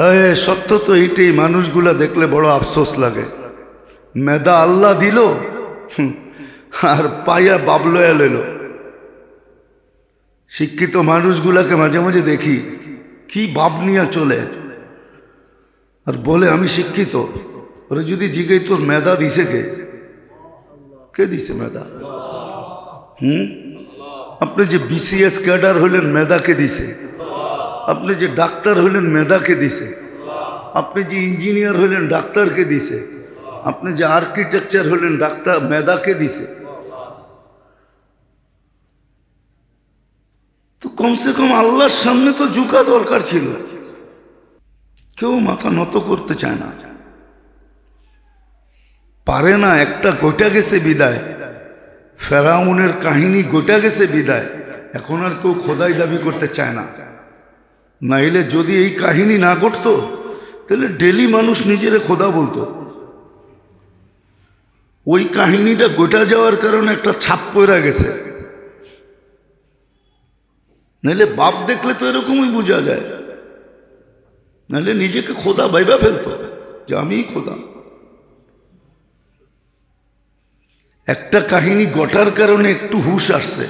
হ্যাঁ সত্য তো এইটাই, মানুষগুলা দেখলে বড় আফসোস লাগে। মেদা আল্লাহ দিল আর পাইয়া বাবলয়া লইল শিক্ষিত মানুষগুলাকে মাঝে মাঝে দেখি, কি ভাব নিয়ে চলে। আর বলে, আমি শিক্ষিত, ওরা যদি জিজ্ঞেস তোর মেধা দিছে কে? কে দিছে মেধা? হুম? আপনি যে বিসিএস ক্যাডার হলেন, মেধাকে দিছে। আপনি যে ডাক্তার হলেন মেধাকে দিছে, আপনি যে ইঞ্জিনিয়ার হলেন ডাক্তারকে দিছে, আপনি যে আর্কিটেকচার হলেন ডাক্তার মেধাকে দিছে। তো কমসে কম আল্লাহর সামনে তো ঝুঁকা দরকার ছিল। কেউ মাথা নত করতে চায় না। পারে না একটা গোটা গেছে বিদায়। ফেরাউনের কাহিনী গোটা গেছে বিদায়। এখন আর কেউ খোদাই দাবি করতে চায় না। নাইলে যদি এই কাহিনী না ঘটতো, তাহলে ডেলি মানুষ নিজেরে খোদা বলতো। ওই কাহিনীটা গোটা যাওয়ার কারণে একটা ছাপ পড়া গেছে। নাহলে বাপ দেখলে তো এরকমই বোঝা যায়। নাহলে নিজেকে খোদা ভাইবা ফেলতো যে আমিই খোদা। একটা কাহিনী গটার কারণে একটু হুশ আসছে,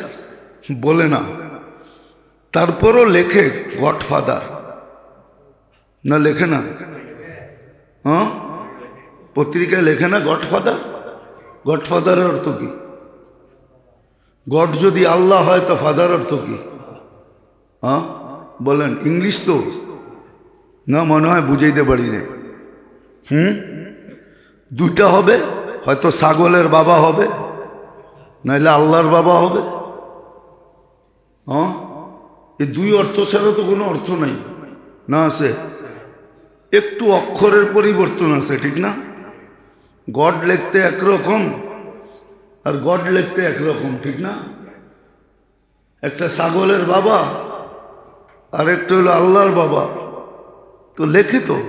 বলে না। তারপরও লেখে গডফাদার। না, লেখে না? হ্যাঁ? পত্রিকায় লেখে না গডফাদার? গডফাদারের অর্থ কি? গড যদি আল্লাহ হয়, তো ফাদার অর্থ কি? হ্যাঁ? বলেন, ইংলিশ তো? না, মনে হয় বুঝাইতে পারি না হুম? দুইটা হবে, হয়তো ছাগলের বাবা হবে, নাইলে আল্লাহর বাবা হবে। হ্যাঁ? এই দুই অর্থ ছাড়া তো কোনো অর্থ নাই। না আছে? একটু অক্ষরের পরিবর্তন আছে, ঠিক না? গড লিখতে একরকম আর গড লিখতে একরকম, ঠিক না? একটা ছাগলের বাবা আর একটা হলো আল্লাহর বাবা। তো লেখে তো।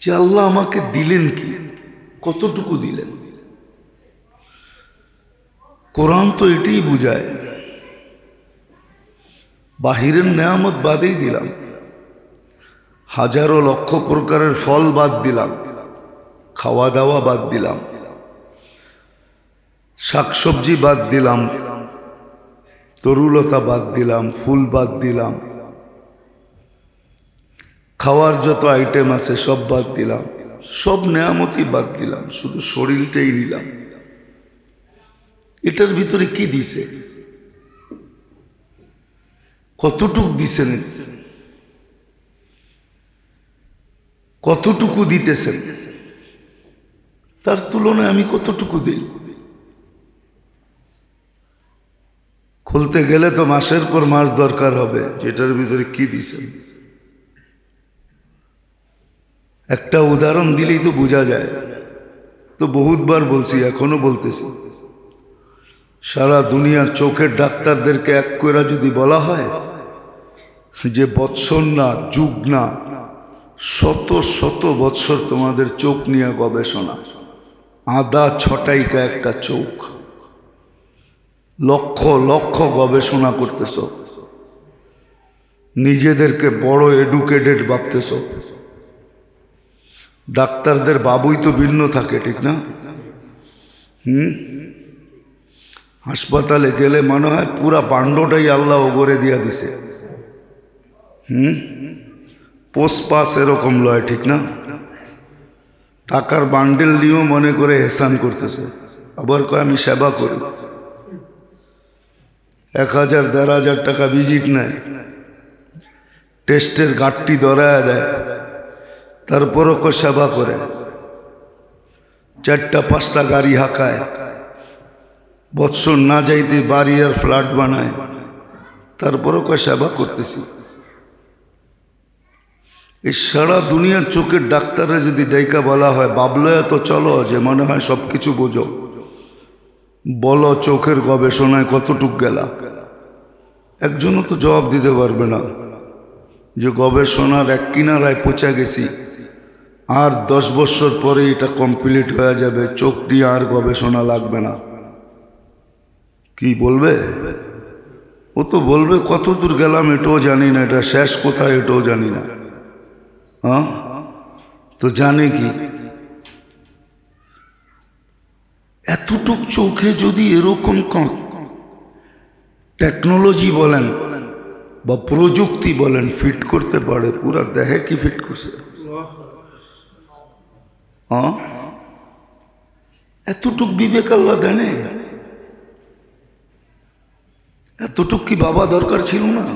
যে আল্লাহ আমাকে দিলেন কি? কতটুকু দিলেন? কোরআন তো এটাই বুঝায়। বাহিরের নেয়ামত বাদেই দিলাম। হাজারো লক্ষ প্রকারের ফল বাদ দিলাম। খাওয়া দাওয়া বাদ দিলাম। শাকসবজি বাদ দিলাম। তরুলতা বাদ দিলাম, ফুল বাদ দিলাম। খাওয়ার যত আইটেম আছে সব বাদ দিলাম। সব নেয়ামতই বাদ দিলাম। শুধু শরীরটাই নিলাম। এটার ভিতরে কি দিছে? কতটুক দিছেন? কতটুকু দিতেছেন? তার তুলনায় আমি কতটুকু দিই? খুলতে গেলে তো মাসের পর মাস দরকার হবে, যেটার ভিতরে কি দিছেন? একটা উদাহরণ দিলেই তো বোঝা যায়। তো বহুতবার বলছি, এখনও বলতেছি। সারা দুনিয়ার চোখের ডাক্তারদেরকে এক করে যদি বলা হয়, যে বৎসর না, যুগ না, শত শত বৎসর তোমাদের চোখ নিয়ে গবেষণা। আদা ছটাইকা একটা চোখ। লক্ষ লক্ষ গবেষণা করতেছ। নিজেদেরকে বড় এডুকেটেড ভাবতেছ। ডাক্তারদের বাবুই তো ভিন্ন থাকে, ঠিক না? হুম? হাসপাতালে গেলে মনে হয় পুরা পাণ্ডটাই আল্লাহ ওগরে দিয়া দিছে। হুম? পোষ পাস এরকম লয়, ঠিক না? টাকার বান্ডেল নিয়েও মনে করে হেসান করতেছে। আবার কয়, আমি সেবা করি। এক হাজার, দেড় হাজার টাকা ভিজিট নেয়। টেস্টের গাঠটি ধরায় দেয়। তারপরও সেবা করে। চারটা, পাঁচটা গাড়ি হাঁকায়। বৎসর না যাইতে বাড়ি আর ফ্ল্যাট বানায়। তারপরও কয়, সেবা করতেছি। এই সারা দুনিয়ার চোখের ডাক্তাররা যদি ডাইকা বলা হয় বাবলয়া তো চলো? যে মনে হয় সব কিছু বোঝো। বলো, চোখের গবেষণায় কতটুক গেলা? একজনও তো জবাব দিতে পারবে না যে গবেষণার এক কিনারায় পচা গেছি। আর দশ বছর পরে এটা কমপ্লিট হয়ে যাবে। চোখ দিয়ে আর গবেষণা লাগবে না। কি বলবে? ও তো বলবে, কত দূর গেলাম এটাও জানি না, এটা শেষ কোথায় এটাও জানি না। হ্যাঁ? তো জানে কি? এতটুক চোখে যদি এরকম টেকনোলজি বলেন বা প্রযুক্তি বলেন, ফিট করতে পারে, পুরা দেহে কি ফিট করছে? হ্যাঁ? এতটুক বিবেক আল্লাহ দেনে? এতটুক কি বাবা দরকার ছিল না?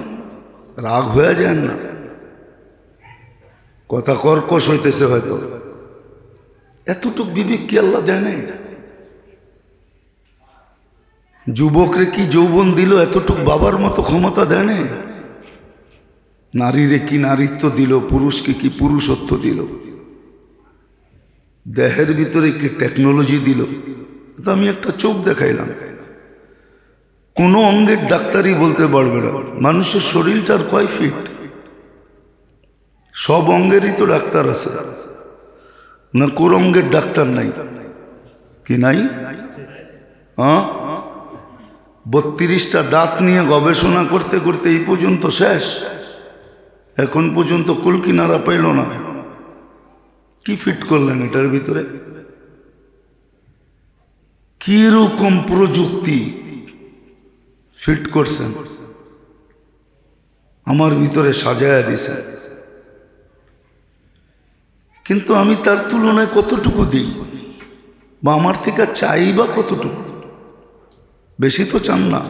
রাগ হয়ে যায় না। কথা কর্কশ হইতেছে হয়তো। এতটুক বিবেক কি আল্লাহ দেয় যুবকরে কি যৌবন দিল এতটুক বাবার মতো ক্ষমতা দেয় নারীরে কি নারীত্ব দিল, পুরুষকে কি পুরুষত্ব দিল? দেহের ভিতরে কি টেকনোলজি দিল? তো আমি একটা চোখ দেখাইলাম। কোনো অঙ্গের ডাক্তারই বলতে পারবে না। মানুষের শরীরটার কয় ফিট সব অঙ্গেরই তো ডাক্তার আছে। না, কোন অঙ্গের ডাক্তার নাই? কি নাই? হ্যাঁ বত্রিশটা দাঁত নিয়ে গবেষণা করতে করতে এই পর্যন্ত শেষ। এখন পর্যন্ত কুল কিনারা পাইল না। কি ফিট করলেন এটার ভিতরে? কীরকম প্রযুক্তি? ফিট করছেন। আমার ভিতরে সাজায়া দিছেন। কিন্তু আমি তার তুলনায় কতটুকু দিই? বা আমার থেকে চাই বা কতটুকু? বেশি তো চান না।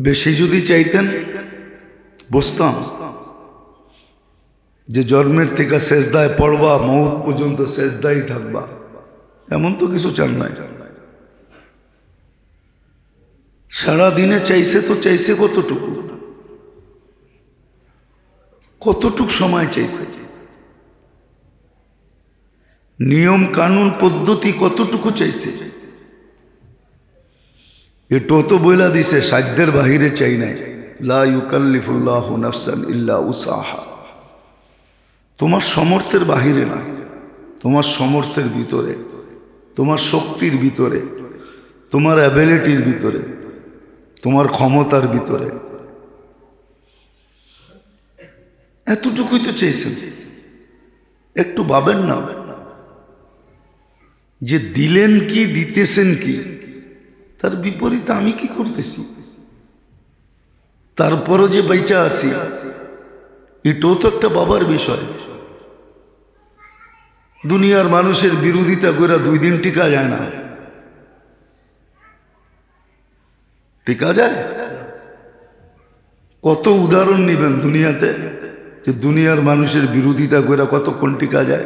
বেশি যদি চাইতেন, বসতাম। যে জন্মের থেকে শেষদায় পড়বা, মৌত পর্যন্ত শেষদাই থাকবা। এমন তো কিছু চান নাই। সারা দিনে চাইছে তো চাইছে কতটুকু? কতটুক সময় চাইছে? নিয়ম কানুন পদ্ধতি কতটুকু চাইছে? এটাও তো বইলা দিছে সাধ্যের বাহিরে চাই নাই। লা ইউকাল্লিফুল্লাহ নাফসান ইল্লা উসাহা। তোমার সমর্থের বাহিরে না, তোমার সমর্থের ভিতরে, তোমার শক্তির ভিতরে, তোমার অ্যাবিলিটির ভিতরে। তোমার ক্ষমতার ভিতরে। এতটুকুই তো চেয়েছেন। একটু ভাবেন না। যে দিলেন কি, দিতেছেন কি, তার বিপরীতে আমি কি করতেছি? তারপরও যে বাইচা আছি, এটাও তো একটা বাবার বিষয়। দুনিয়ার মানুষের বিরোধিতা করে দুই দিন টিকা যায় না। টিকা যায়? কত উদাহরণ নেবেন দুনিয়াতে যে দুনিয়ার মানুষের বিরোধিতা করে কতক্ষণ টিকা যায়?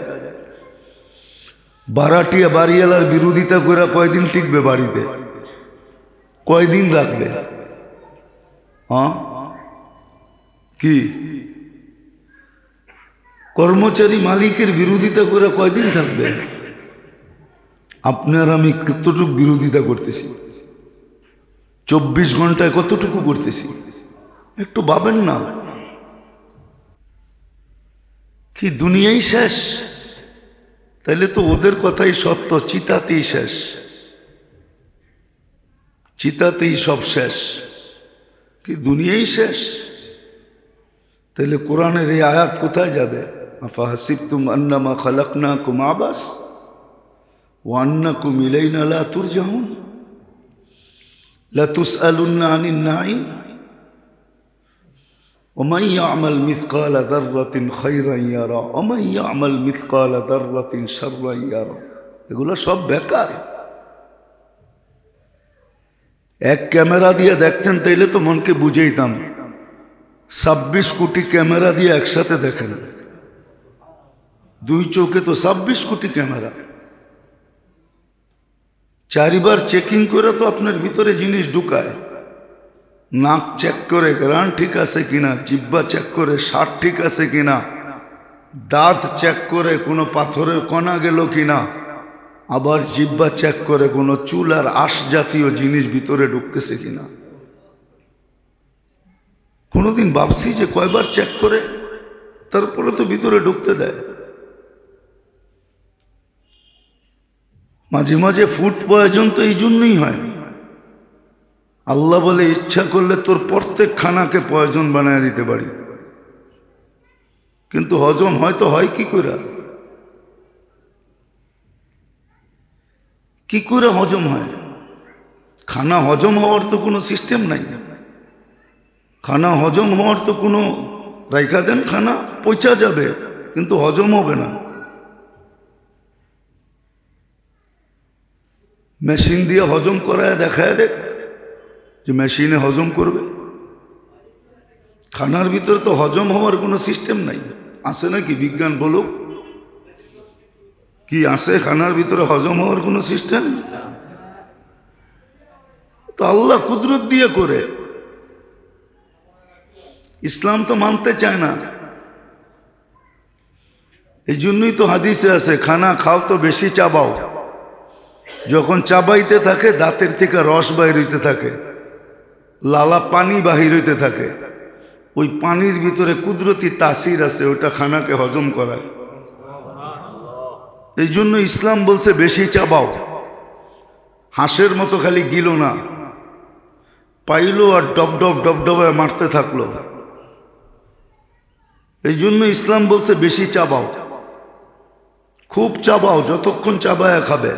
বারাটিয়া বাড়িওয়ালার বিরোধিতা করে কয়দিন টিকবে বাড়িতে? কয়দিন রাখবে? হ্যাঁ? কি? কর্মচারী মালিকের বিরোধিতা করে কয়দিন থাকবে? আপনার আমি কতটুকু বিরোধিতা করতেছি? চব্বিশ ঘন্টায় কতটুকু করতেছি? একটু ভাবেন না। কি দুনিয়াই শেষ? তাইলে তো ওদের কথাই সত্য, চিতাতেই শেষ। চিতাতেই সব শেষ। কি দুনিয়াই শেষ? তাহলে কোরআনের এই আয়াত কোথায় যাবে? আফাহাসিবতুম আন্নামা খালাকনাকুম আবাস ও আন্নাকুম ইলাইনা লা তুরজাউন। লা লতুস আলুন্নাহানি নাই ওমাইয়া আমল মিসকাল আদাররাতিন খৈরাইয়ারা ওমাইয়া আমল মিসকাল আদাররাতিন সর্বাইয়ারা এগুলো সব বেকার। এক ক্যামেরা দিয়ে দেখতেন, তাইলে তো মনকে বুঝেইতাম। ছাব্বিশ কোটি ক্যামেরা দিয়ে একসাথে দেখেন। দুই চোখে তো ছাব্বিশ কোটি ক্যামেরা। চারিবার চেকিং করে তো আপনার ভিতরে জিনিস ঢুকায়। নাক চেক করে গ্রান ঠিক আছে কিনা, জিব্বা চেক করে, শার্ট ঠিক আছে কিনা, দাঁত চেক করে কোনো পাথরের কণা গেল কিনা, আবার জিব্বা চেক করে কোনো চুল আর আশ জাতীয় জিনিস ভিতরে ঢুকতেছে কিনা। কোনোদিন ভাবছি যে কয়বার চেক করে, তারপরে তো ভিতরে ঢুকতে দেয়। মাঝে মাঝে ফুড প্রয়োজন তো এই জন্যই হয়। আল্লাহ বলে, ইচ্ছা করলে তোর প্রত্যেক খানাকে প্রয়োজন বানায় দিতে পারি। কিন্তু হজম হয়তো হয় কি করে? কি করে হজম হয়? খানা হজম হওয়ার তো কোনো সিস্টেম নাই। খানা হজম হওয়ার তো কোনো, রাইখা দেন, খানা পচা যাবে, কিন্তু হজম হবে না। মেশিন দিয়ে হজম করায় দেখায় দেখ যে মেশিনে হজম করবে। খানার ভিতরে তো হজম হওয়ার কোনো সিস্টেম নাই। আছে নাকি বিজ্ঞান বলুক? কি আছে খানার ভিতরে হজম হওয়ার কোনো সিস্টেম? তো আল্লাহ কুদরত দিয়ে করে। ইসলাম তো মানতে চায় না। এই জন্যই তো হাদিসে আছে, খানা খাও তো বেশি চাবাও। যখন চাবাইতে থাকে, দাঁতের থেকে রস বাইর হইতে থাকে, লালা পানি বাহির হইতে থাকে, ওই পানির ভিতরে কুদরতি তাসির আছে, ওটা খানাকে হজম করায়। এই জন্য ইসলাম বলছে, বেশি চাবাও হাঁসের মতো খালি গিল না। পাইলো আর ডব ডব ডব ডবায় মারতে থাকল। এই জন্য ইসলাম বলছে, বেশি চাবাও খুব চাবাও যতক্ষণ চাবায়া খাবে।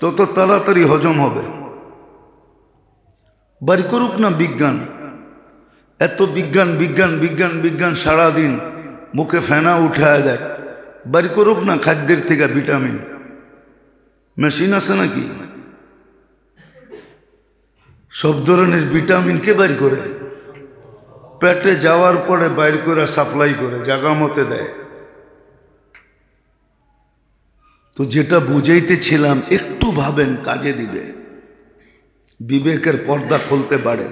তত তাড়াতাড়ি হজম হবে। বাড়ি করুক না বিজ্ঞান। এত বিজ্ঞান বিজ্ঞান বিজ্ঞান বিজ্ঞান সারাদিন মুখে ফেনা উঠায় দেয়। বাড়ি করুক না খাদ্যের থেকে ভিটামিন। মেশিন আছে নাকি? সব ধরনের ভিটামিনকে বাইর করে? পেটে যাওয়ার পরে বাইর করে সাপ্লাই করে জাগা মতে দেয়। তো যেটা বুঝাইতেছিলাম, একটু ভাবেন কাজে দিবে। বিবেকের পর্দা খুলতে পারে।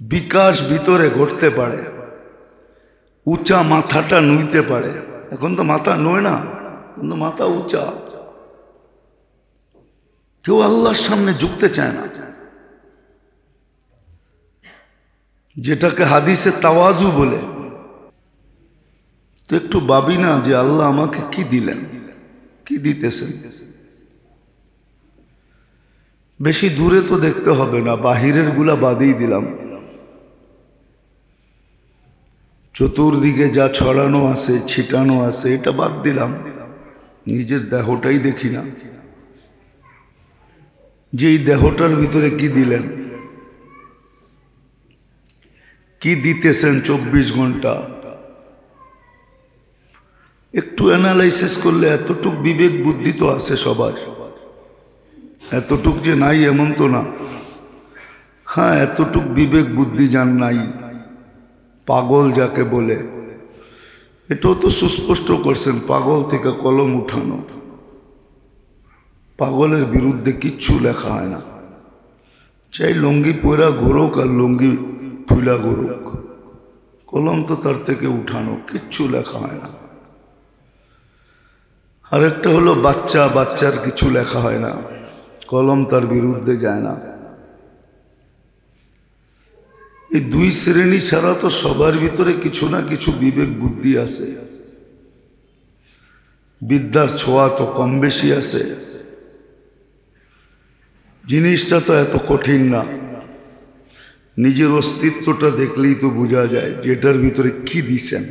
বিকাশ ভিতরে ঘটতে পারে। উঁচা মাথাটা নুইতে পারে। এখন তো মাথা নয় না কিন্তু মাথা উঁচা। কেউ আল্লাহর সামনে ঝুঁকতে চায় না। যেটাকে হাদিসে তাওয়াজু বলে তো একটু ভাবি না যে আল্লাহ আমাকে কি দিলেন? কি দিতেছেন? বেশি দূরে তো দেখতে হবে না, বাহিরেরগুলা বাদেই দিলাম। চতুর্দিকে যা ছড়ানো আছে, ছিটানো আছে, এটা বাদ দিলাম। নিজের দেহটাই দেখি না। যে এই দেহটার ভিতরে কি দিলেন? কি দিতেছেন চব্বিশ ঘণ্টা? একটু অ্যানালাইসিস করলে এতটুক বিবেক বুদ্ধি তো আছে সবার। এতটুক যে নাই এমন তো না। হ্যাঁ এতটুক বিবেক বুদ্ধি যান নাই, পাগল যাকে বলে, এটাও তো সুস্পষ্ট করছেন, পাগল থেকে কলম উঠানো। পাগলের বিরুদ্ধে কিচ্ছু লেখা হয় না। চাই লঙ্গি পয়রা ঘোরক আর লঙ্গি ফুলা ঘোরক। কলম তো তার থেকে উঠানো, কিচ্ছু লেখা হয় না। আরেকটা হলো বাচ্চা, বাচ্চার কিছু লেখা হয় না। কলম তার বিরুদ্ধে যায় না। এই দুই শ্রেণি ছাড়া তো সবার ভিতরে কিছু না কিছু বিবেক বুদ্ধি আছে। বিদ্যার ছোঁয়া তো কম বেশি আছে। জিনিসটা তো এত কঠিন না। নিজের অস্তিত্বটা দেখলেই তো বোঝা যায় যে এটার ভিতরে কি দিছেন।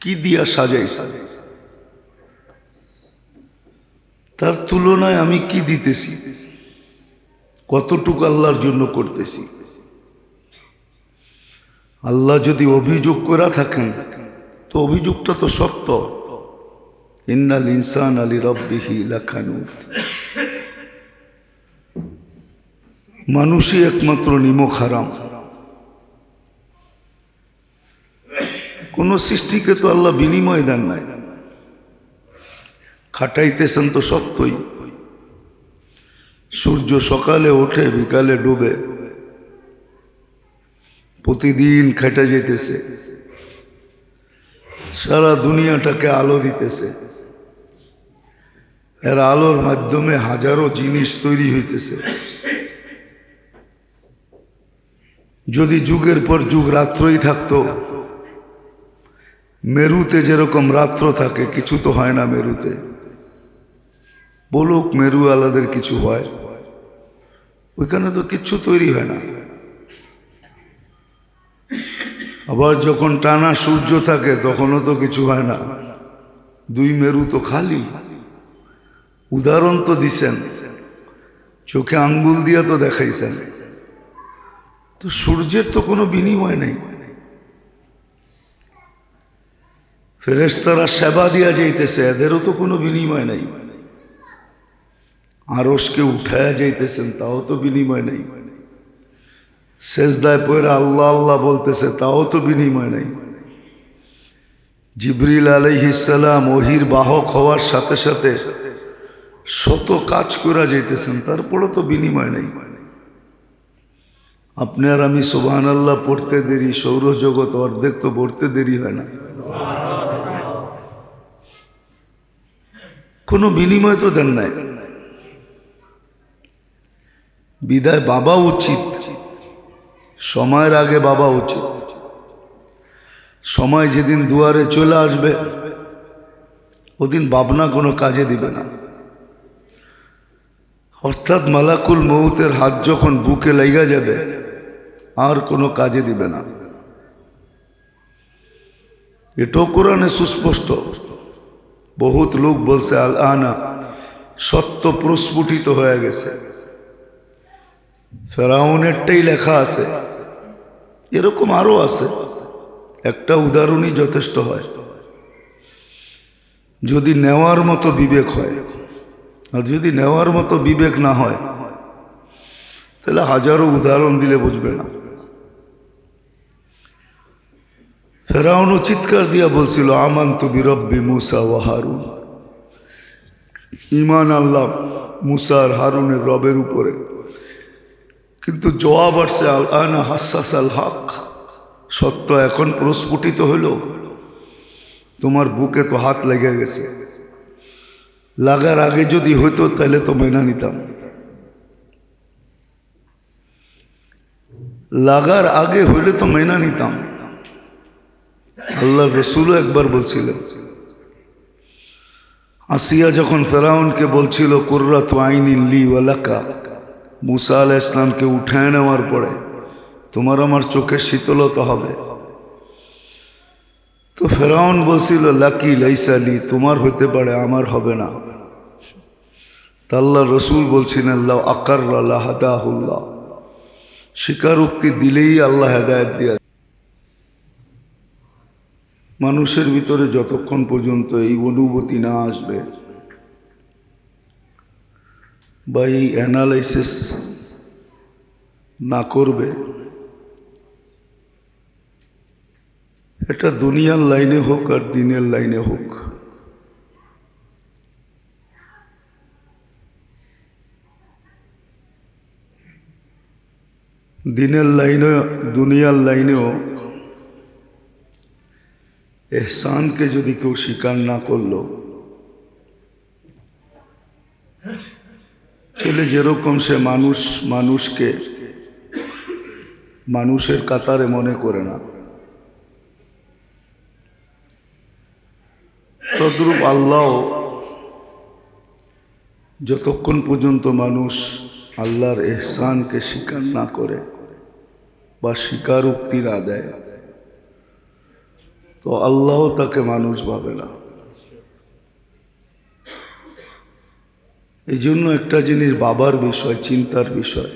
কি দিয়া সাজাই সাজাইছেন? তার তুলনায় আমি কি দিতেছি? কতটুকু আল্লাহর জন্য করতেছি? আল্লাহ যদি অভিযোগ করা থাকেন, তো অভিযোগটা তো সত্য। ইন্নাল ইনসান আলী রব্বিহি লাখানুত মানুষই একমাত্র নিমক হারাম। কোন সৃষ্টিকে তো আল্লাহ বিনিময় দেন নাই। খাটাইতেছেন তো সত্যই। সূর্য সকালে ওঠে, বিকালে ডুবে। প্রতিদিন খেটে যেতেছে। সারা দুনিয়াটাকে আলো দিতেছে। এর আলোর মাধ্যমে হাজারো জিনিস তৈরি হইতেছে। যদি যুগের পর যুগ রাত্রই থাকতো, মেরুতে যেরকম রাত্র থাকে, কিছু তো হয় না মেরুতে। বলুক মেরু আলাদের কিছু হয়। ওইখানে তো কিচ্ছু তৈরি হয় না। আবার যখন টানা সূর্য থাকে, তখনও তো কিছু হয় না। দুই মেরু তো খালি। উদাহরণ তো দিছেন। চোখে আঙ্গুল দিয়া তো দেখাইছেন। তো সূর্যের তো কোনো বিনিময় নেই। ফেরেস্তারা সেবা দিয়া যাইতেছে, এদেরও তো কোনো বিনিময় নেই। আরসকে উঠায়া যাইতেছেন, তাও তো বিনিময় নেই। শেষদায় পরে আল্লাহ আল্লাহ বলতেছে, তাও তো বিনিময় নেই। জিবরিল আলাইহিসাল্লাম ওহির বাহক হওয়ার সাথে সাথে শত কাজ করা যাইতেছেন তারপরে তো বিনিময় নেই। আপনি আর আমি সোবাহান আল্লাহ পড়তে দেরি, সৌরজগৎ অর্ধেক তো পড়তে দেরি হয় না। কোনো বিনিময় তো দেন নাই। বিদায় বাবা উচিত। সময়ের আগে বাবা উচিত। সময় যেদিন দুয়ারে চলে আসবে, ওদিন ভাবনা কোনো কাজে দিবে না। অর্থাৎ মালাকুল মৌতের হাত যখন বুকে লেগা যাবে, আর কোনো কাজে দিবে না। এটাও কোরআনে সুস্পষ্ট। বহুত লোক বলছে আল আনা সত্য প্রস্ফুটিত হয়ে গেছে। ফেরাউনেরটাই লেখা আছে। এরকম আরও আছে। একটা উদাহরণই যথেষ্ট হয়। যদি নেওয়ার মতো বিবেক হয়, আর যদি নেওয়ার মতো বিবেক না হয়, তাহলে হাজারো উদাহরণ দিলে বুঝবে না। ফেরাউনও চিৎকার দিয়া বলছিল আমান তু বিরব্বি মুসা ও হারুন। ইমান আল্লাহ মুসার হারুনের রবের উপরে। কিন্তু জবাব আসছে, আল আনা হাসাস আল হক। সত্য, এখন প্রস্ফুটিত হইল। তোমার বুকে তো হাত লেগে গেছে। লাগার আগে যদি হইতো, তাহলে তো মেনা নিতাম। লাগার আগে হইলে তো মেনা নিতাম। আল্লাহ রসুলও একবার বলছিলেন, আসিয়া যখন ফেরাউনকে বলছিল কুর্রা তো আইনি লি ওয়ালাকা মুসা আলাহ ইসলামকে উঠায় নেওয়ার পরে তোমার আমার চোখের শীতলতা হবে। তো ফেরাউন বলছিল, লাকি লাইসালি তোমার হইতে পারে, আমার হবে না। তা আল্লাহ রসুল বলছেন আল্লাহ আকার আল্লাহ হাদাহুল্লাহ স্বীকারোক্তি দিলেই আল্লাহ হেদায়ত দিয়া মানুষের ভিতরে যতক্ষণ পর্যন্ত এই অনুভূতি না আসবে বা এই অ্যানালাইসিস না করবে, এটা দুনিয়ার লাইনে হোক আর দিনের লাইনে হোক। দিনের লাইনে, দুনিয়ার লাইনেও এহসানকে যদি কেউ স্বীকার না করল ছেলে যেরকম সে মানুষ, মানুষকে মানুষের কাতারে মনে করে না। তদ্রূপ আল্লাহ যতক্ষণ পর্যন্ত মানুষ আল্লাহর এহসানকে স্বীকার না করে বা স্বীকারোক্তি না দেয়, তো আল্লাহ তাকে মানুষ ভাবে না। এই জন্য একটা জিনিস বাবার বিষয়, চিন্তার বিষয়।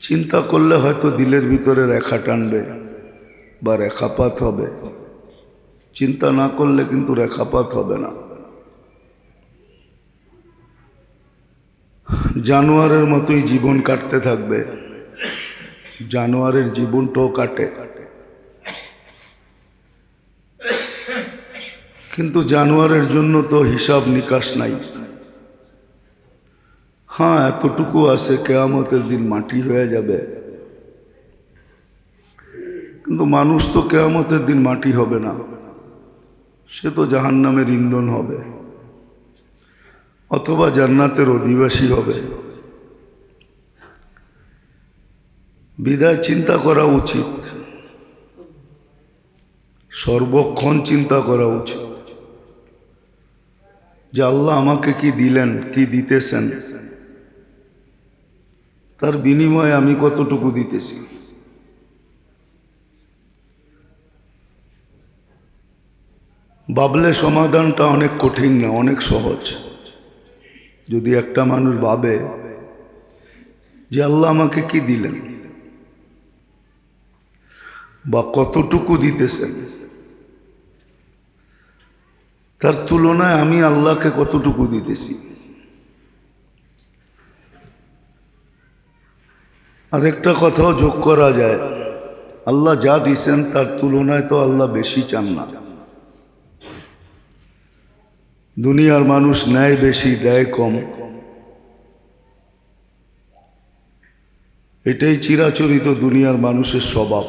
চিন্তা করলে হয়তো দিলের ভিতরে রেখা টানবে বা রেখাপাত হবে। চিন্তা না করলে কিন্তু রেখাপাত হবে না। জানোয়ারের মতোই জীবন কাটতে থাকবে। জানোয়ারের জীবনটাও কাটে। কিন্তু জানোয়ারের জন্য তো হিসাব নিকাশ নাই। হ্যাঁ এতটুকু আছে, কেয়ামতের দিন মাটি হয়ে যাবে। কিন্তু মানুষ তো কেয়ামতের দিন মাটি হবে না। সে তো জাহান্নামের ইন্ধন হবে। অথবা জান্নাতের অধিবাসী হবে। বিদায় চিন্তা করা উচিত। সর্বক্ষণ চিন্তা করা উচিত। যে আল্লাহ আমাকে কি দিলেন, কি দিতেছেন? তার বিনিময়ে আমি কতটুকু দিতেছি? ভাবলে সমাধানটা অনেক কঠিন না, অনেক সহজ। যদি একটা মানুষ ভাবে যে আল্লাহ আমাকে কি দিলেন বা কতটুকু দিতেছেন তার তুলনায় আমি আল্লাহকে কতটুকু দিতেছি? আর একটা কথাও যোগ করা যায়। আল্লাহ যা দিছেন তার তুলনায় তো আল্লাহ বেশি চান না। দুনিয়ার মানুষ নেয় বেশি দেয় কম। এটাই চিরাচরিত দুনিয়ার মানুষের স্বভাব।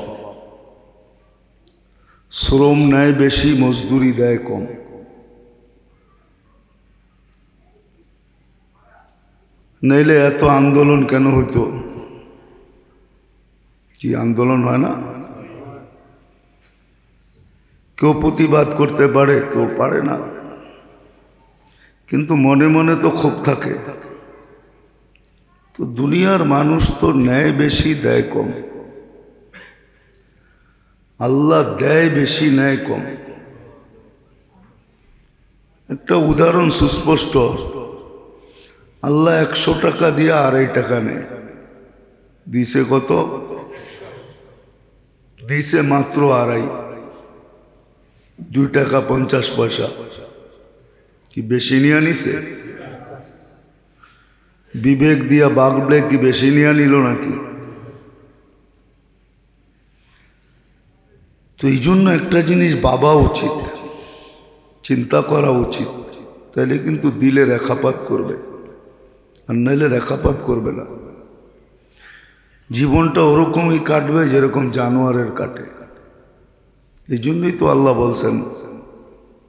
শ্রম নেয় বেশি, মজদুরি দেয় কম। নইলে এত আন্দোলন কেন হইতো? কি আন্দোলন হয় না? কেউ প্রতিবাদ করতে পারে, কেউ পারে না। কিন্তু মনে মনে তো ক্ষোভ থাকে। তো দুনিয়ার মানুষ তো ন্যায় বেশি দেয় কম। আল্লাহ দেয় বেশি, ন্যায় কম। একটা উদাহরণ সুস্পষ্ট। আল্লাহ একশো টাকা দিয়ে আড়াই টাকা নেয় দিছে কত? দিছে মাত্র আড়াই। দুই টাকা পঞ্চাশ পয়সা। কি বেশি নিয়ে নিছে? বিবেক দিয়া বাগলে কি বেশি নিয়ে নিল নাকি? তো এই জন্য একটা জিনিস বাবা উচিত, চিন্তা করা উচিত তাহলে কিন্তু দিলে রেখাপাত করবে। আর নাইলে রেখাপাত করবে না। জীবনটা ওরকমই কাটবে যেরকম জানোয়ারের কাটে। এই জন্যই তো আল্লাহ বলছেন,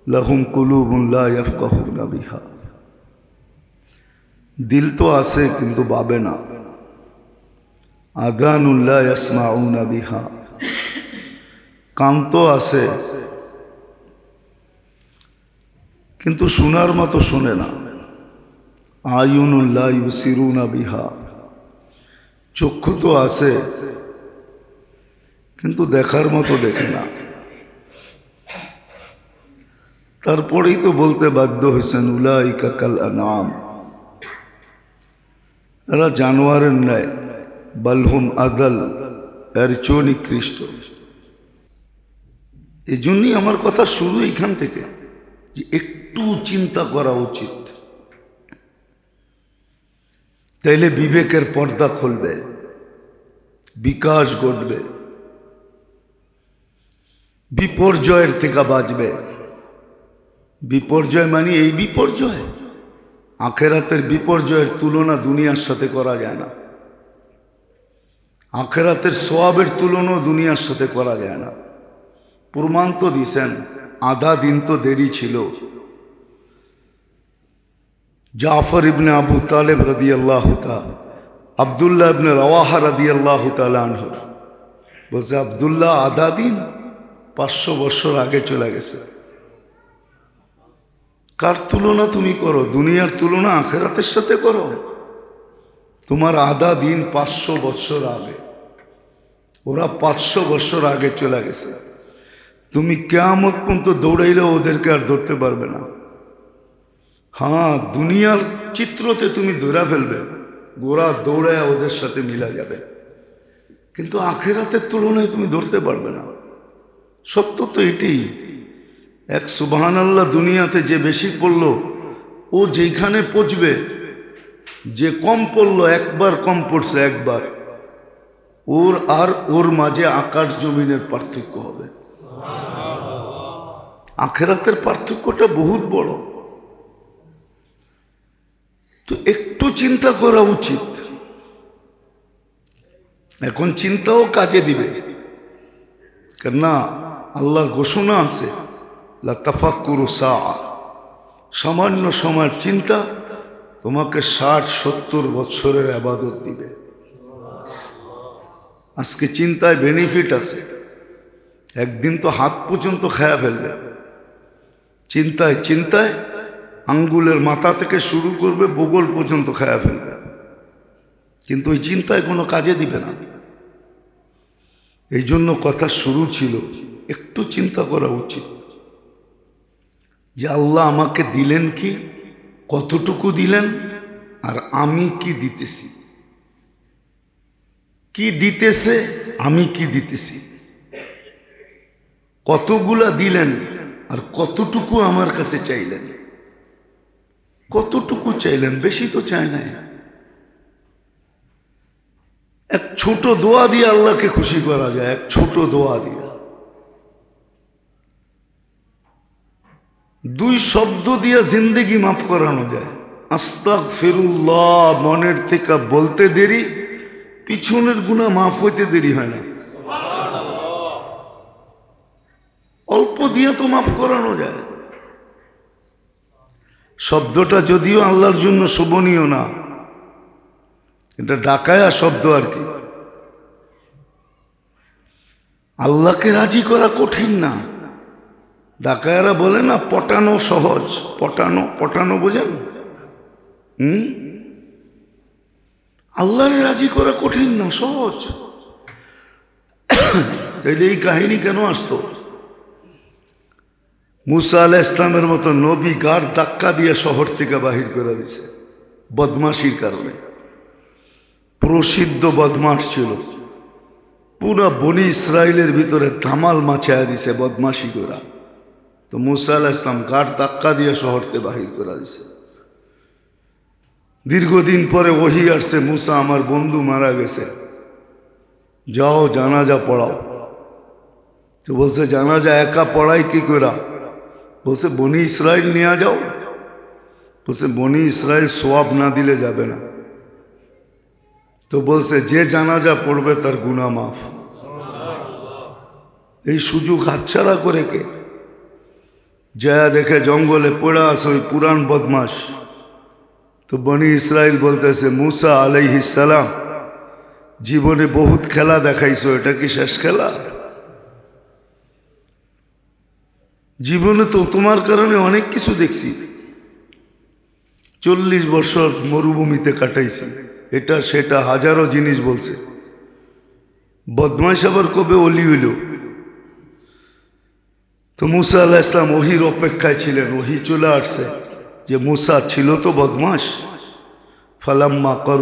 লাহুম কুলুবুল্লাহ বিহা। দিল তো আছে কিন্তু বাবে না। আদানুল্লাহ ইয়াসমাউনা বিহা। কান তো আছে, কিন্তু শোনার মতো শোনে না। আয়ুনুল্লাহ বিহা। চক্ষু তো আছে, কিন্তু দেখার মতো দেখে না। তারপরেই তো বলতে বাধ্য হয়েছেন, উলাইকা কাল নাম এরা জানোয়ারের ন্যায়, বালহুম আদল, এর চেয়েও নিকৃষ্ট। এই আমার কথা শুরু এখান থেকে, যে একটু চিন্তা করা উচিত। তাইলে বিবেকের পর্দা খুলবে, বিকাশ ঘটবে, বিপর্যয়ের থেকে বাঁচবে। বিপর্যয় মানে এই বিপর্যয়। আখেরাতের বিপর্যয়ের তুলনা দুনিয়ার সাথে করা যায় না। আখেরাতের সোয়াবের তুলনাও দুনিয়ার সাথে করা যায় না। প্রমাণ তো দিছেন, আধা দিন তো দেরি ছিল। জাফর ইবনে আবু তালেব রদি আল্লাহ আবদুল্লাহ ইবনে রওয়াহা রদি আল্লাহ তালহর বলছে, আবদুল্লাহ আধা দিন পাঁচশো বছর আগে চলে গেছে। কার তুলনা তুমি করো? দুনিয়ার তুলনা আখেরাতের সাথে করো। তোমার আধা দিন পাঁচশো বছর আগে। ওরা পাঁচশো বছর আগে চলে গেছে। তুমি কেমন পর্যন্ত দৌড়াইলে ওদেরকে আর ধরতে পারবে না। হ্যাঁ দুনিয়ার চিত্রতে তুমি দৌড়া ফেলবে। গোড়া দৌড়ায় ওদের সাথে মিলা যাবে। কিন্তু আখেরাতের তুলনায় তুমি ধরতে পারবে না। সত্য তো এটাই এক সুবাহান আল্লাহ দুনিয়াতে যে বেশি পড়ল, ও যেখানে পচবে, যে কম পড়ল, একবার কম পড়ছে একবার, ওর আর ওর মাঝে আকাশ জমিনের পার্থক্য হবে। আখেরাতের পার্থক্যটা বহুত বড়। তো একটু চিন্তা করা উচিত। এখন চিন্তাও কাজে দিবে। কেননা আল্লাহর ঘোষণা আছে সা সামান্য সময়ের চিন্তা তোমাকে ষাট, সত্তর বৎসরের আবাদত দিবে। আজকে চিন্তায় বেনিফিট আছে। একদিন তো হাত পর্যন্ত খায়া ফেলবে। চিন্তায় চিন্তায় আঙ্গুলের মাথা থেকে শুরু করবে, বগল পর্যন্ত খায়া ফেলবে। কিন্তু ওই চিন্তায় কোনো কাজে দিবে না। এই জন্য কথা শুরু ছিল, একটু চিন্তা করা উচিত। যে আল্লাহ আমাকে দিলেন কি, কতটুকু দিলেন, আর আমি কি দিতেছি? কি দিতেছে, আমি কি দিতেছি? কতগুলা দিলেন, আর কতটুকু আমার কাছে চাইলেন? কতটুকু চাইলেন? বেশি তো চায় না এক ছোট দোয়া দিয়ে আল্লাহকে খুশি করা যায়, এক ছোট দোয়া দিয়ে। দুই শব্দ দিয়ে জিন্দেগি মাফ করানো যায়। আস্তাক ফিরুল্লাহ মনের থেকে বলতে দেরি, পিছনের গুণা মাফ হইতে দেরি হয় না। অল্প দিয়ে তো মাফ করানো যায়। শব্দটা যদিও আল্লাহর জন্য শোভনীয় না, এটা ডাকায়া শব্দ আর কি। আল্লাহকে রাজি করা কঠিন না। ডাকায়ারা বলে না, পটানো সহজ। পটানো পটানো বোঝেন? হুম? আল্লাহরে রাজি করা কঠিন না, সহজ। তাইলে এই কাহিনী কেন আসতো? মুসা আলাহ ইসলামের মতো নবী গার ধাক্কা দিয়ে শহর থেকে বাহির করে দিছে। বদমাশির কারণে। প্রসিদ্ধ বদমাস ছিল। পুরা বনি ইসরায়েলের ভিতরে ধামাল মাছায় দিছে বদমাশি করা তো মুসা আলাহ ইসলাম গার ধাক্কা দিয়ে শহরতে বাহির করে দিছে। দীর্ঘদিন পরে ওহি আসছে, মুসা, আমার বন্ধু মারা গেছে। যাও, জানাজা পড়াও। তো বলছে, জানাজা একা পড়াই কি করা বলছে, বনি ইসরায়েল নিয়ে যাও। বলছে, বনি ইসরায়েল সোয়াব না দিলে যাবে না। তো বলছে, যে জানাজা পড়বে তার গুণা মাফ। এই সুযোগ হাতছাড়া করে কে? যা দেখে জঙ্গলে পড়া আছে ওই পুরান বদমাস তো বনি ইসরায়েল বলতেছে, মুসা আলাইহিসালাম জীবনে বহুত খেলা দেখাইছো, এটা কি শেষ খেলা? জীবনে তো তোমার কারণে অনেক কিছু দেখছি। চল্লিশ বছর মরুভূমিতে কাটাইছি। এটা, সেটা হাজারো জিনিস বলছে। বদমাইশ আবার কবে অলি হইল? তো মুসা আল্লাহ ইসলাম ওহির অপেক্ষায় ছিলেন, ওহি চলে আসছে যে মুসা ছিল তো বদমাস ফালাম্মা করু